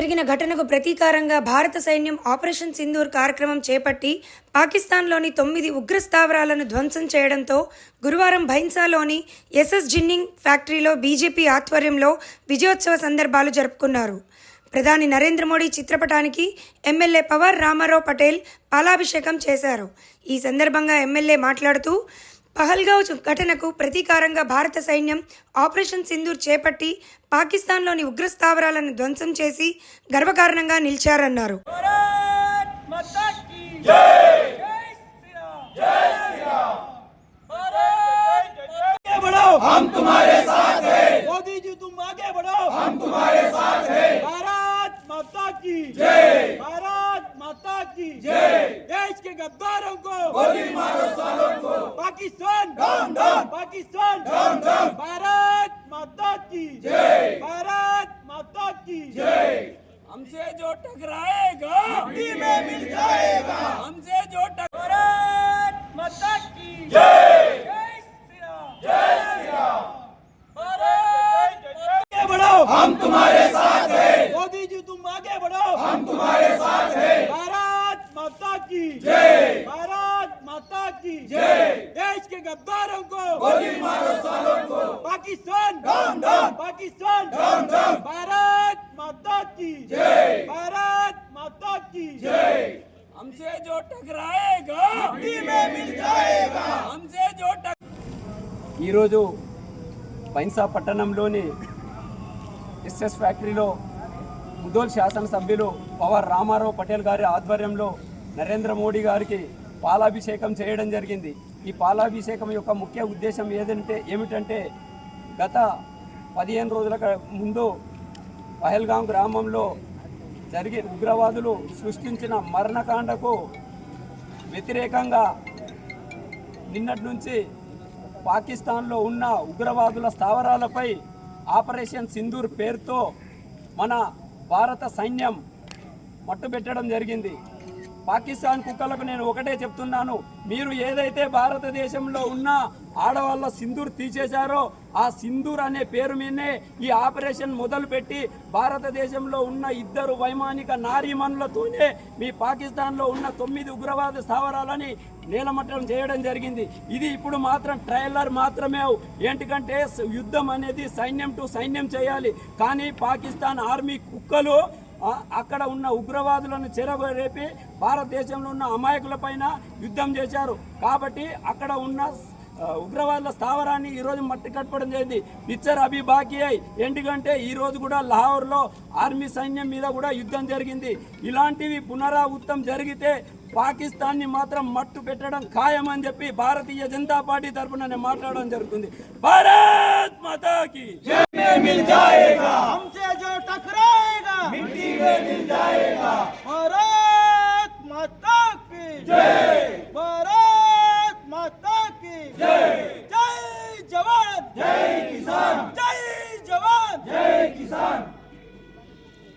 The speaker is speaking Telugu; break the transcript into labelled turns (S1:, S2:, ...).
S1: జరిగిన ఘటనకు ప్రతీకారంగా భారత సైన్యం ఆపరేషన్ సింధూర్ కార్యక్రమం చేపట్టి పాకిస్తాన్లోని తొమ్మిది ఉగ్ర స్థావరాలను ధ్వంసం చేయడంతో గురువారం భైన్సాలోని ఎస్ఎస్ జిన్నింగ్ ఫ్యాక్టరీలో బీజేపీ ఆధ్వర్యంలో విజయోత్సవ సందర్భాలు జరుపుకున్నారు. ప్రధాని నరేంద్ర మోడీ చిత్రపటానికి ఎమ్మెల్యే పవర్ రామారావు పటేల్ పాలాభిషేకం చేశారు. ఈ సందర్భంగా ఎమ్మెల్యే మాట్లాడుతూ పహల్గావ్ ఘటనకు ప్రతీకారంగా భారత సైన్యం ఆపరేషన్ సింధూర్ చేపట్టి పాకిస్తాన్లోని ఉగ్ర స్థావరాలను ధ్వంసం చేసి గర్వకారణంగా నిలిచారన్నారు
S2: भारत माता की जय जय श्री राम जय श्री राम भारत आगे बढ़ो हम तुम्हारे साथ हैं मोदी जी तुम आगे बढ़ो हम तुम्हारे साथ हैं भारत माता की जय भारत माता की जय देश के गद्दारों को गोली मारो सालों को पाकिस्तान। पाकिस्तान। भारत माता की। जय। भारत माता की। जय। हमसे जो टकराएगा मिट्टी में मिल जाएगा। हमसे जो टकराएगा माता की। जय। जय श्री राम जय श्री भारत आगे बढ़ो। हम तुम्हारे साथ हैं। मोदी जी तुम आगे बढ़ो। हम तुम्हारे साथ हैं। भारत माता की। जय। भारत माता की। जय। गद्दारों को गोली मारो सालों को Pakistan down down Pakistan down down Bharat Mata की जय भारत माता की जय हमसे जो टकराएगा मिट्टी में मिल जाएगा हमसे जो टक
S3: ఈరోజు పైన్సా పట్టణంలోని ఎస్ఎస్ ఫ్యాక్టరీలో ముదోల్ శాసనసభ్యులు పవర్ రామారావు పటేల్ గారి ఆధ్వర్యంలో నరేంద్ర మోడీ గారికి పాలాభిషేకం చేయడం జరిగింది ఈ పాలాభిషేకం యొక్క ముఖ్య ఉద్దేశం ఏదంటే ఏమిటంటే గత పదిహేను రోజుల ముందు పహల్గాం గ్రామంలో జరిగే ఉగ్రవాదులు సృష్టించిన మరణకాండకు వ్యతిరేకంగా నిన్నటి నుంచి పాకిస్తాన్లో ఉన్న ఉగ్రవాదుల స్థావరాలపై ఆపరేషన్ సింధూర్ పేరుతో మన భారత సైన్యం మట్టుబెట్టడం జరిగింది. పాకిస్తాన్ కుక్కలకు నేను ఒకటే చెప్తున్నాను. మీరు ఏదైతే భారతదేశంలో ఉన్న ఆడవాళ్ళ సింధూర్ తీసేశారో ఆ సింధూర్ అనే పేరు మీదనే ఈ ఆపరేషన్ మొదలుపెట్టి భారతదేశంలో ఉన్న ఇద్దరు వైమానిక నారీమణులతోనే మీ పాకిస్తాన్లో ఉన్న తొమ్మిది ఉగ్రవాద స్థావరాలని నీలమట్టం చేయడం జరిగింది. ఇది ఇప్పుడు మాత్రం ట్రైలర్ మాత్రమే ఏంటికంటే యుద్ధం అనేది సైన్యం టు సైన్యం చేయాలి. కానీ పాకిస్తాన్ ఆర్మీ కుక్కలు అక్కడ ఉన్న ఉగ్రవాదులను చెరగరేపి భారతదేశంలో ఉన్న అమాయకుల పైన యుద్ధం చేశారు. కాబట్టి అక్కడ ఉన్న ఉగ్రవాదుల స్థావరాన్ని ఈరోజు మట్టి కట్టడం జరిగింది పిచ్చర్ అభి బాకీ అయి ఎందుకంటే ఈరోజు కూడా లాహోర్లో ఆర్మీ సైన్యం మీద కూడా యుద్ధం జరిగింది. ఇలాంటివి పునరావృత్తం జరిగితే పాకిస్తాన్ని మాత్రం మట్టు పెట్టడం ఖాయమని చెప్పి భారతీయ జనతా పార్టీ తరఫున నేను మాట్లాడడం జరుగుతుంది. భారత్ మాతాకి!
S2: मिट्टी में मिल जाएगा